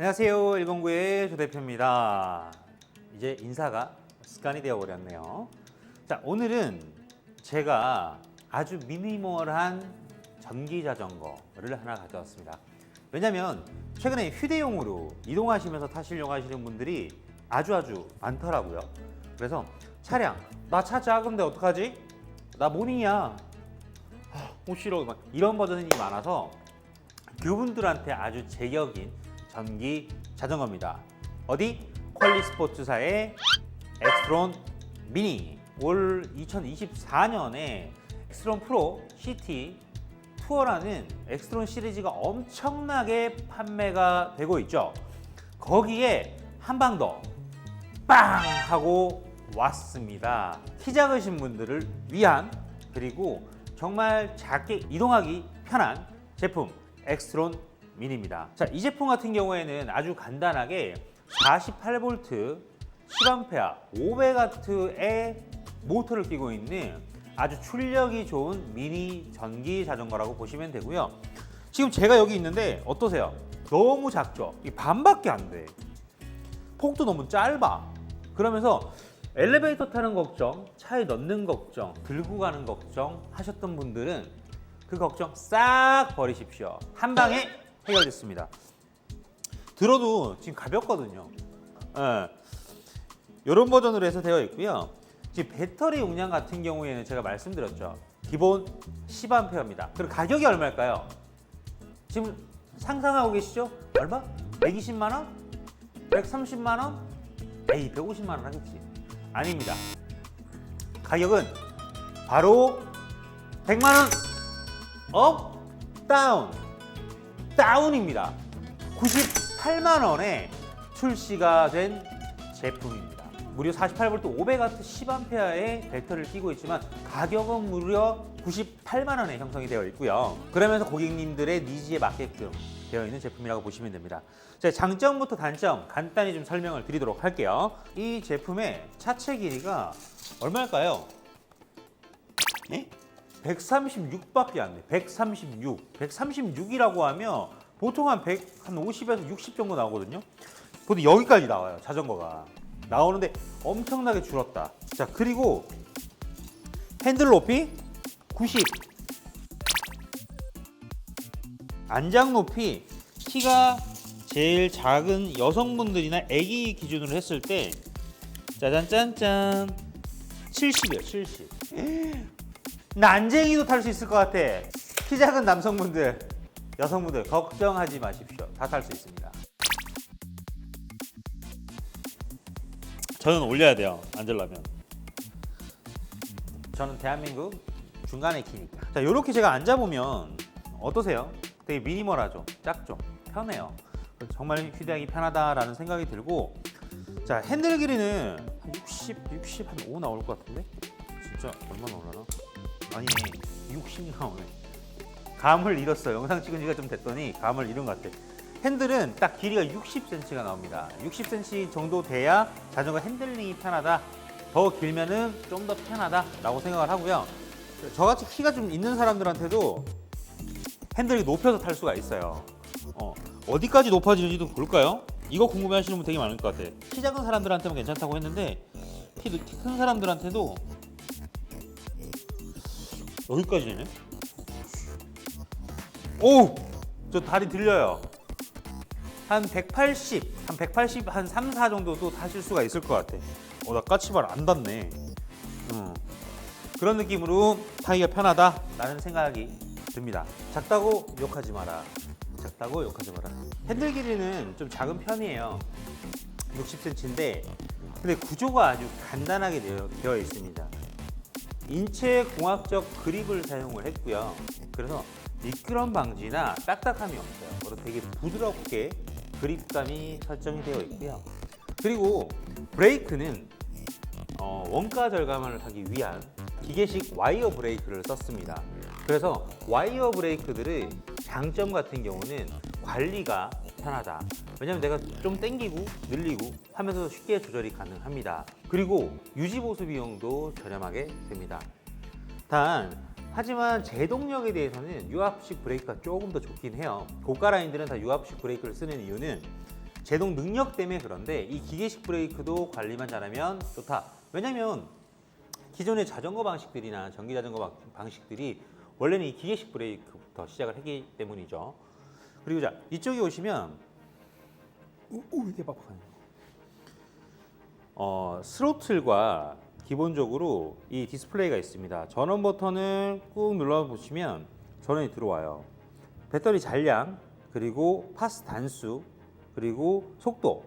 안녕하세요. 109의 조 대표입니다. 이제 인사가 습관이 되어버렸네요. 자, 오늘은 제가 아주 미니멀한 전기 자전거를 하나 가져왔습니다. 왜냐면 최근에 휴대용으로 이동하시면서 타시려고 하시는 분들이 아주 아주 많더라고요. 그래서 차량, 나 차 작은데 어떡하지? 나 모닝이야. 아, 못 싫어. 막 이런 버전이 많아서 그분들한테 아주 제격인 전기 자전거입니다. 어디? 퀄리 스포츠사의 엑스트론 미니. 올 2024년에 엑스트론 프로 CT 투어라는 엑스트론 시리즈가 엄청나게 판매가 되고 있죠. 거기에 한 방 더 빵 하고 왔습니다. 키 작으신 분들을 위한 그리고 정말 작게 이동하기 편한 제품 엑스트론 미니입니다. 자, 이 제품 같은 경우에는 아주 간단하게 48V 10A 500W의 모터를 끼고 있는 아주 출력이 좋은 미니 전기 자전거라고 보시면 되고요. 지금 제가 여기 있는데 어떠세요? 너무 작죠? 이 반밖에 안 돼. 폭도 너무 짧아. 그러면서 엘리베이터 타는 걱정, 차에 넣는 걱정, 들고 가는 걱정 하셨던 분들은 그 걱정 싹 버리십시오. 한 방에 해결됐습니다. 들어도 지금 가볍거든요. 예. 이런 버전으로 해서 되어 있고요. 지금 배터리 용량 같은 경우에는 제가 말씀드렸죠. 기본 10A입니다. 그리고 가격이 얼마일까요? 지금 상상하고 계시죠? 얼마? 120만 원? 130만 원? 에이 150만 원 하겠지. 아닙니다. 가격은 바로 100만 원 업, 다운, 다운입니다. 98만 원에 출시가 된 제품입니다. 무려 48V 500W 10A의 배터리를 끼고 있지만 가격은 무려 98만 원에 형성이 되어 있고요. 그러면서 고객님들의 니즈에 맞게끔 되어 있는 제품이라고 보시면 됩니다. 자, 장점부터 단점 간단히 좀 설명을 드리도록 할게요. 이 제품의 차체 길이가 얼마일까요? 네? 136밖에 안 돼. 136. 136이라고 하면 보통 한 100, 한 50에서 60 정도 나오거든요. 보통 여기까지 나와요. 자전거가. 나오는데 엄청나게 줄었다. 자, 그리고 핸들 높이 90. 안장 높이 키가 제일 작은 여성분들이나 아기 기준으로 했을 때 짜잔짠짠 70이에요. 70. 난쟁이도 탈 수 있을 것 같아. 키 작은 남성분들, 여성분들 걱정하지 마십시오. 다 탈 수 있습니다. 저는 올려야 돼요. 앉으려면. 저는 대한민국 중간에 키니까. 자, 이렇게 제가 앉아 보면 어떠세요? 되게 미니멀하죠. 작죠. 편해요. 정말 휴대하기 편하다라는 생각이 들고 자, 핸들 길이는 한 60, 60, 한 5 나올 것 같은데? 진짜 얼마나 올라나? 아니네 60 나오네. 감을 잃었어. 영상 찍은 지가 좀 됐더니 감을 잃은 것 같아. 핸들은 딱 길이가 60cm가 나옵니다. 60cm 정도 돼야 자전거 핸들링이 편하다. 더 길면은 좀 더 편하다 라고 생각을 하고요. 저같이 키가 좀 있는 사람들한테도 핸들이 높여서 탈 수가 있어요. 어, 어디까지 높아지는지도 볼까요? 이거 궁금해 하시는 분 되게 많을 것 같아. 키 작은 사람들한테는 괜찮다고 했는데 키 큰 사람들한테도 여기까지 되네. 오! 저 다리 들려요. 한 180, 한 180, 한 3, 4 정도도 타실 수가 있을 것 같아. 어, 나 까치발 안 닿네. 음. 그런 느낌으로 타기가 편하다라는 생각이 듭니다. 작다고 욕하지 마라. 작다고 욕하지 마라. 핸들 길이는 좀 작은 편이에요. 60cm인데, 근데 구조가 아주 간단하게 되어 있습니다. 인체 공학적 그립을 사용을 했고요. 그래서 미끄럼 방지나 딱딱함이 없어요. 그리고 되게 부드럽게 그립감이 설정이 되어 있고요. 그리고 브레이크는 어, 원가 절감을 하기 위한 기계식 와이어 브레이크를 썼습니다. 그래서 와이어 브레이크들의 장점 같은 경우는 관리가 편하다. 왜냐면 내가 좀 땡기고 늘리고 하면서 쉽게 조절이 가능합니다. 그리고 유지 보수 비용도 저렴하게 됩니다. 단 하지만 제동력에 대해서는 유압식 브레이크가 조금 더 좋긴 해요. 고가 라인들은 다 유압식 브레이크를 쓰는 이유는 제동 능력 때문에 그런데 이 기계식 브레이크도 관리만 잘하면 좋다. 왜냐면 기존의 자전거 방식들이나 전기 자전거 방- 방식들이 원래는 이 기계식 브레이크부터 시작을 했기 때문이죠. 그리고 자 이쪽에 오시면 이게 빡빡하네. 어 스로틀과 기본적으로 이 디스플레이가 있습니다. 전원 버튼을 꾹 눌러 보시면 전원이 들어와요. 배터리 잔량 그리고 파스 단수 그리고 속도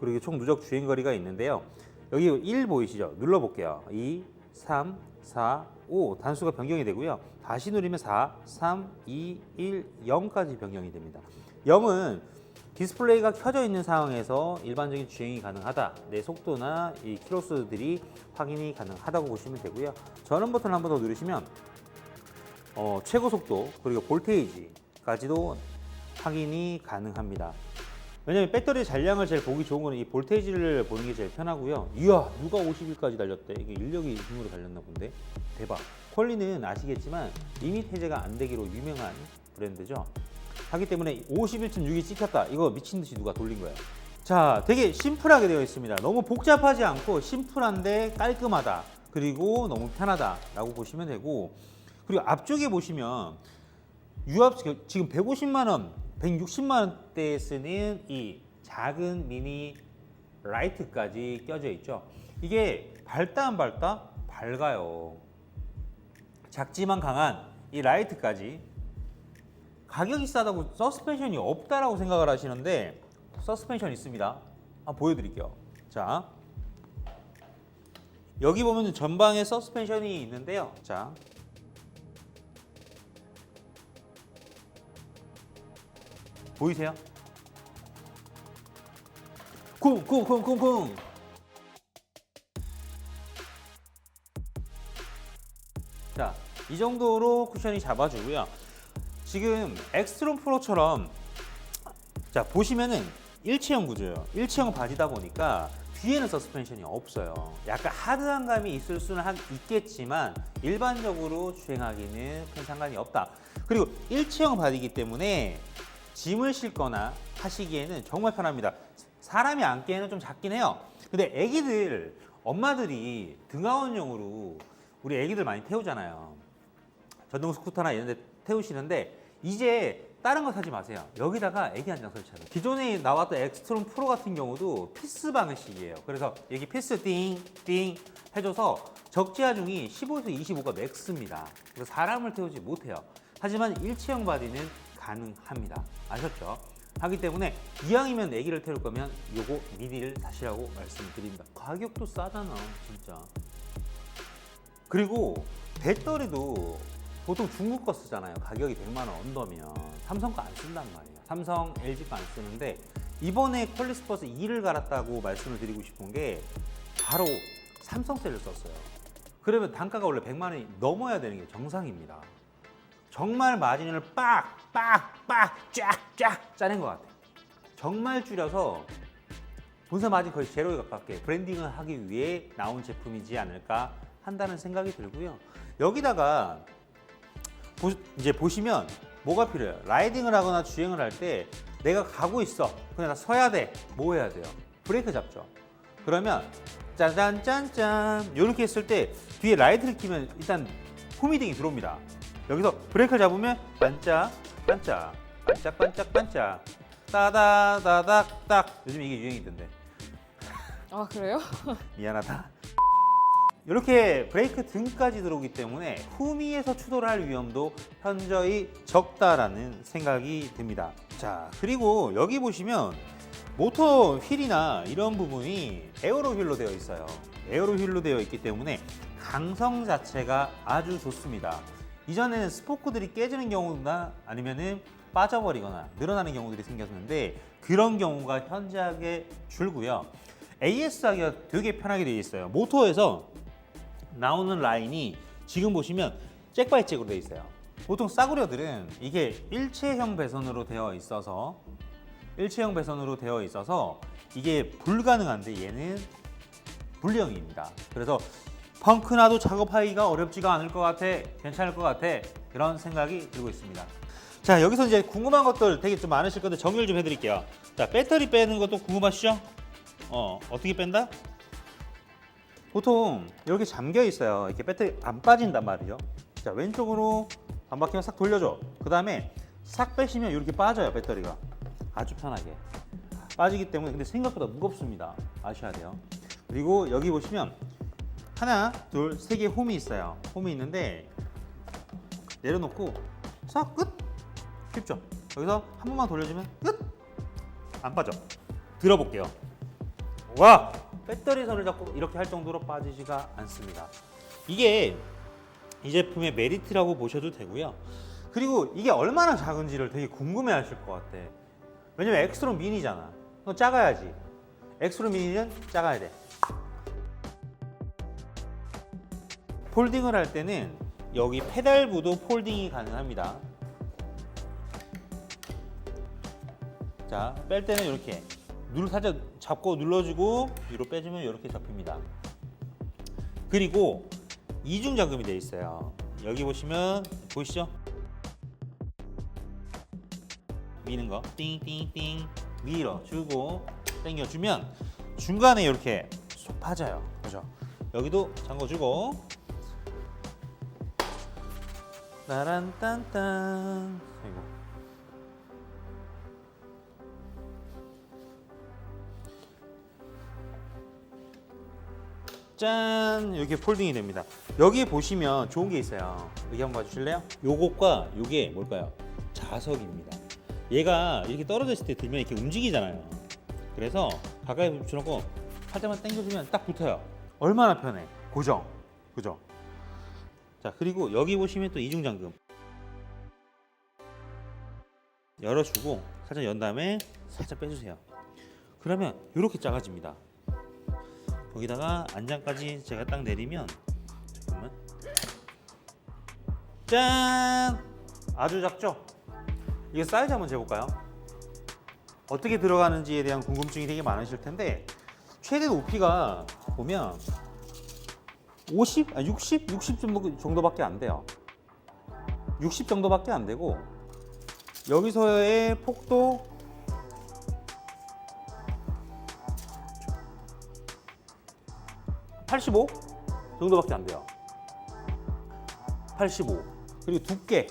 그리고 총 누적 주행 거리가 있는데요. 여기 1 보이시죠? 눌러 볼게요. 2, 3, 4, 5 단수가 변경이 되고요. 다시 누르면 4, 3, 2, 1, 0까지 변경이 됩니다. 0은 디스플레이가 켜져 있는 상황에서 일반적인 주행이 가능하다. 내 속도나 이 키로수들이 확인이 가능하다고 보시면 되고요. 전원 버튼 한 번 더 누르시면 어, 최고 속도 그리고 볼테이지까지도 확인이 가능합니다. 왜냐면 배터리 잔량을 제일 보기 좋은 거는 이 볼테이지를 보는 게 제일 편하고요. 이야 누가 50일까지 달렸대? 이게 인력이 힘으로 달렸나 본데 대박. 퀄리는 아시겠지만 리밋 해제가 안 되기로 유명한 브랜드죠. 하기 때문에 51.6이 찍혔다. 이거 미친 듯이 누가 돌린 거예요. 자, 되게 심플하게 되어 있습니다. 너무 복잡하지 않고 심플한데 깔끔하다. 그리고 너무 편하다라고 보시면 되고 그리고 앞쪽에 보시면 유압 지금 150만 원, 160만 원대에 쓰는 이 작은 미니 라이트까지 껴져 있죠. 이게 밝다 안 밝다? 밝아요. 작지만 강한 이 라이트까지 가격이 싸다고 서스펜션이 없다라고 생각을 하시는데 서스펜션 있습니다. 한번 보여드릴게요. 자, 여기 보면 전방에 서스펜션이 있는데요. 자, 보이세요? 쿵 쿵 쿵 쿵 쿵 자, 이 정도로 쿠션이 잡아주고요. 지금 엑스트롬 프로처럼 자 보시면은 일체형 구조예요. 일체형 바지다 보니까 뒤에는 서스펜션이 없어요. 약간 하드한 감이 있을 수는 하- 있겠지만 일반적으로 주행하기는 큰 상관이 없다. 그리고 일체형 바디이기 때문에 짐을 싣거나 하시기에는 정말 편합니다. 사람이 앉기에는 좀 작긴 해요. 근데 애기들 엄마들이 등하원용으로 우리 애기들 많이 태우잖아요. 전동 스쿠터나 이런 데 태우시는데 이제 다른 거 사지 마세요. 여기다가 애기 한 장 설치하는. 기존에 나왔던 엑스트롬 프로 같은 경우도 피스 방식이에요. 그래서 여기 피스 띵 띵 해줘서 적재하 중이 15에서 25가 맥스입니다. 그래서 사람을 태우지 못해요. 하지만 일체형 바디는 가능합니다. 아셨죠? 하기 때문에 이왕이면 애기를 태울 거면 요거 미니를 사시라고 말씀드립니다. 가격도 싸잖아, 진짜. 그리고 배터리도 보통 중국 거 쓰잖아요. 가격이 100만 원 언더면 삼성 거 안 쓴단 말이에요. 삼성, LG 거 안 쓰는데 이번에 퀄리스퍼스 2를 갈았다고 말씀을 드리고 싶은 게 바로 삼성셀을 썼어요. 그러면 단가가 원래 100만 원이 넘어야 되는 게 정상입니다. 정말 마진을 빡 빡 빡 쫙 쫙 짜낸 것 같아요. 정말 줄여서 본사 마진 거의 제로에 가깝게 브랜딩을 하기 위해 나온 제품이지 않을까 한다는 생각이 들고요. 여기다가 보, 이제 보시면 뭐가 필요해요? 라이딩을 하거나 주행을 할 때 내가 가고 있어. 근데 나 서야 돼. 뭐 해야 돼요? 브레이크 잡죠. 그러면 짠짠짠짠 이렇게 했을 때 뒤에 라이트를 끼면 일단 후미등이 들어옵니다. 여기서 브레이크를 잡으면 반짝 반짝 반짝 반짝 반짝 따다다닥딱 요즘 이게 유행이던데 아 그래요? 미안하다. 이렇게 브레이크 등까지 들어오기 때문에 후미에서 추돌을 할 위험도 현저히 적다라는 생각이 듭니다. 자, 그리고 여기 보시면 모터 휠이나 이런 부분이 에어로 휠로 되어 있어요. 에어로 휠로 되어 있기 때문에 강성 자체가 아주 좋습니다. 이전에는 스포크들이 깨지는 경우나 아니면은 빠져버리거나 늘어나는 경우들이 생겼는데 그런 경우가 현저하게 줄고요. AS 하기가 되게 편하게 되어 있어요. 모터에서 나오는 라인이 지금 보시면 잭바이 잭으로 되어 있어요. 보통 싸구려들은 이게 일체형 배선으로 되어 있어서 일체형 배선으로 되어 있어서 이게 불가능한데 얘는 불량입니다. 그래서 펑크나도 작업하기가 어렵지가 않을 것 같아. 괜찮을 것 같아. 그런 생각이 들고 있습니다. 자 여기서 이제 궁금한 것들 되게 좀 많으실 건데 정리를 좀 해드릴게요. 자 배터리 빼는 것도 궁금하시죠? 어 어떻게 뺀다? 보통 이렇게 잠겨 있어요. 이렇게 배터리 안 빠진단 말이죠. 자 왼쪽으로 반바퀴만 싹 돌려줘. 그 다음에 싹 빼시면 이렇게 빠져요 배터리가. 아주 편하게 빠지기 때문에 근데 생각보다 무겁습니다. 아셔야 돼요. 그리고 여기 보시면 하나, 둘, 세 개 홈이 있어요. 홈이 있는데 내려놓고 싹 끝. 쉽죠? 여기서 한 번만 돌려주면 끝. 안 빠져. 들어볼게요. 와 배터리 선을 잡고 이렇게 할 정도로 빠지지가 않습니다. 이게 이 제품의 메리트라고 보셔도 되고요. 그리고 이게 얼마나 작은지를 되게 궁금해 하실 것 같아. 왜냐면 엑스트로 미니잖아. 너 작아야지. 엑스트로 미니는 작아야 돼. 폴딩을 할 때는 여기 페달부도 폴딩이 가능합니다. 자, 뺄 때는 이렇게 눌 살짝 잡고 눌러주고 위로 빼주면 이렇게 잡힙니다. 그리고 이중 잠금이 되어 있어요. 여기 보시면 보이시죠? 미는 거 띵띵띵 밀어 주고 당겨 주면 중간에 이렇게 쏙 빠져요. 그죠? 여기도 잠궈 주고 따란딴딴 아이고 짠 이렇게 폴딩이 됩니다. 여기 보시면 좋은 게 있어요. 여기 한번 봐주실래요? 요것과 요게 뭘까요? 자석입니다. 얘가 이렇게 떨어져 있을 때 들면 이렇게 움직이잖아요. 그래서 가까이 붙여놓고 살짝만 당겨주면 딱 붙어요. 얼마나 편해. 고정. 그죠? 자 그리고 여기 보시면 또 이중 잠금 열어주고 살짝 연 다음에 살짝 빼주세요. 그러면 이렇게 작아집니다. 거기다가 안장까지 제가 딱 내리면 잠깐만 짠 아주 작죠? 이게 사이즈 한번 재볼까요? 어떻게 들어가는지에 대한 궁금증이 되게 많으실 텐데 최대 높이가 보면 50, 아 60, 60 정도 정도밖에 안 돼요. 60 정도밖에 안 되고 여기서의 폭도 85 정도밖에 안 돼요. 85 그리고 두께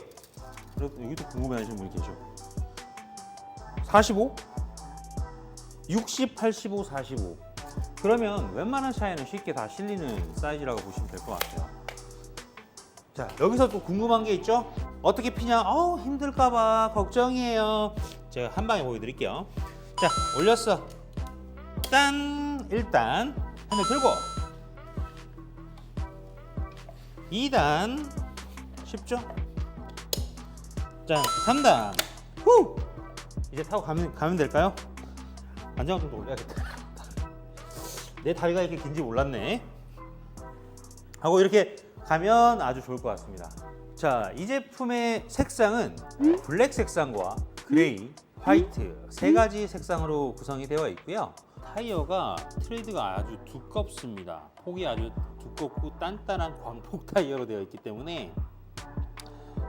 여기도 궁금해 하시는 분이 계셔. 45 60, 85, 45 그러면 웬만한 차에는 쉽게 다 실리는 사이즈라고 보시면 될 것 같아요. 자 여기서 또 궁금한 게 있죠? 어떻게 피냐? 어우 힘들까봐 걱정이에요. 제가 한 방에 보여드릴게요. 자 올렸어. 짠 일단 핸들 들고 2단 쉽죠? 자 3단 후 이제 타고 가면, 가면 될까요? 안정감 좀더 올려야겠다 내 다리가 이렇게 긴지 몰랐네. 하고 이렇게 가면 아주 좋을 것 같습니다. 자 이 제품의 색상은 블랙 색상과 그레이, 화이트 세 가지 색상으로 구성이 되어 있고요. 타이어가 트레이드가 아주 두껍습니다. 폭이 아주 두껍고 단단한 광폭 타이어로 되어 있기 때문에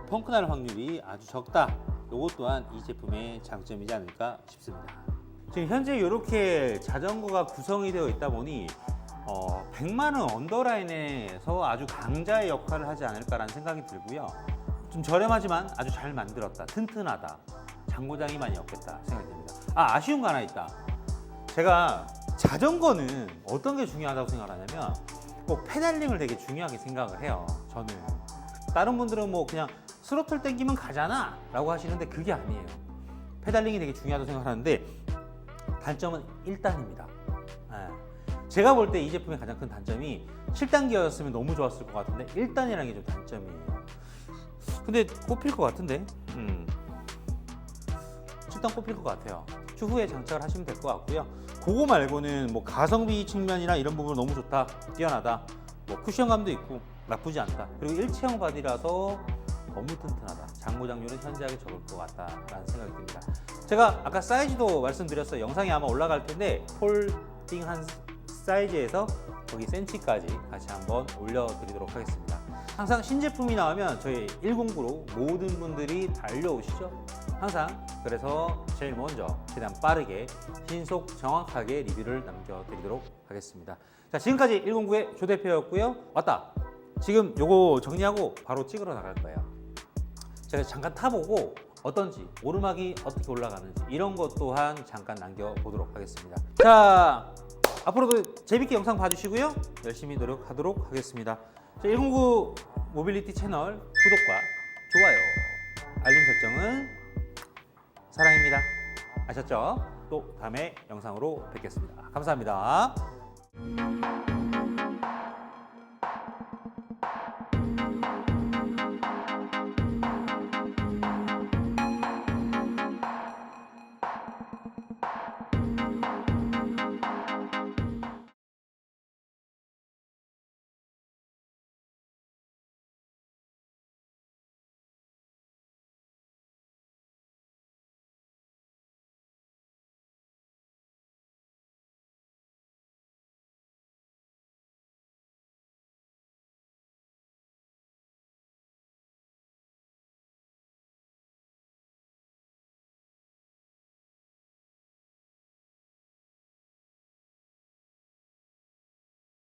펑크 날 확률이 아주 적다. 이것 또한 이 제품의 장점이지 않을까 싶습니다. 지금 현재 이렇게 자전거가 구성이 되어 있다 보니 어, 100만 원 언더라인에서 아주 강자의 역할을 하지 않을까라는 생각이 들고요. 좀 저렴하지만 아주 잘 만들었다, 튼튼하다, 장고장이 많이 없겠다 생각이 듭니다. 아 아쉬운 거 하나 있다. 제가 자전거는 어떤 게 중요하다고 생각하냐면 꼭 페달링을 되게 중요하게 생각을 해요. 저는 다른 분들은 뭐 그냥 스로틀 땡기면 가잖아 라고 하시는데 그게 아니에요. 페달링이 되게 중요하다고 생각하는데 단점은 1단입니다. 제가 볼 때 이 제품의 가장 큰 단점이 7단기였으면 너무 좋았을 것 같은데 1단이라는 게 좀 단점이에요. 근데 꼽힐 것 같은데? 음. 7단 꼽힐 것 같아요. 추후에 장착을 하시면 될 것 같고요. 그거 말고는 뭐 가성비 측면이나 이런 부분 너무 좋다, 뛰어나다, 뭐 쿠션감도 있고 나쁘지 않다. 그리고 일체형 바디라서 너무 튼튼하다. 장고장률은 현저하게 적을 것 같다라는 생각이 듭니다. 제가 아까 사이즈도 말씀드렸어요. 영상이 아마 올라갈 텐데 폴딩한 사이즈에서 거기 센치까지 같이 한번 올려드리도록 하겠습니다. 항상 신제품이 나오면 저희 109로 모든 분들이 달려오시죠. 항상 그래서 제일 먼저 최대한 빠르게 신속 정확하게 리뷰를 남겨드리도록 하겠습니다. 자 지금까지 109의 조 대표였고요. 왔다. 지금 요거 정리하고 바로 찍으러 나갈 거예요. 제가 잠깐 타보고 어떤지 오르막이 어떻게 올라가는지 이런 것 또한 잠깐 남겨보도록 하겠습니다. 자 앞으로도 재밌게 영상 봐주시고요. 열심히 노력하도록 하겠습니다. 자, 109 모빌리티 채널 구독과 좋아요, 알림 설정은 사랑입니다. 아셨죠? 또 다음에 영상으로 뵙겠습니다. 감사합니다.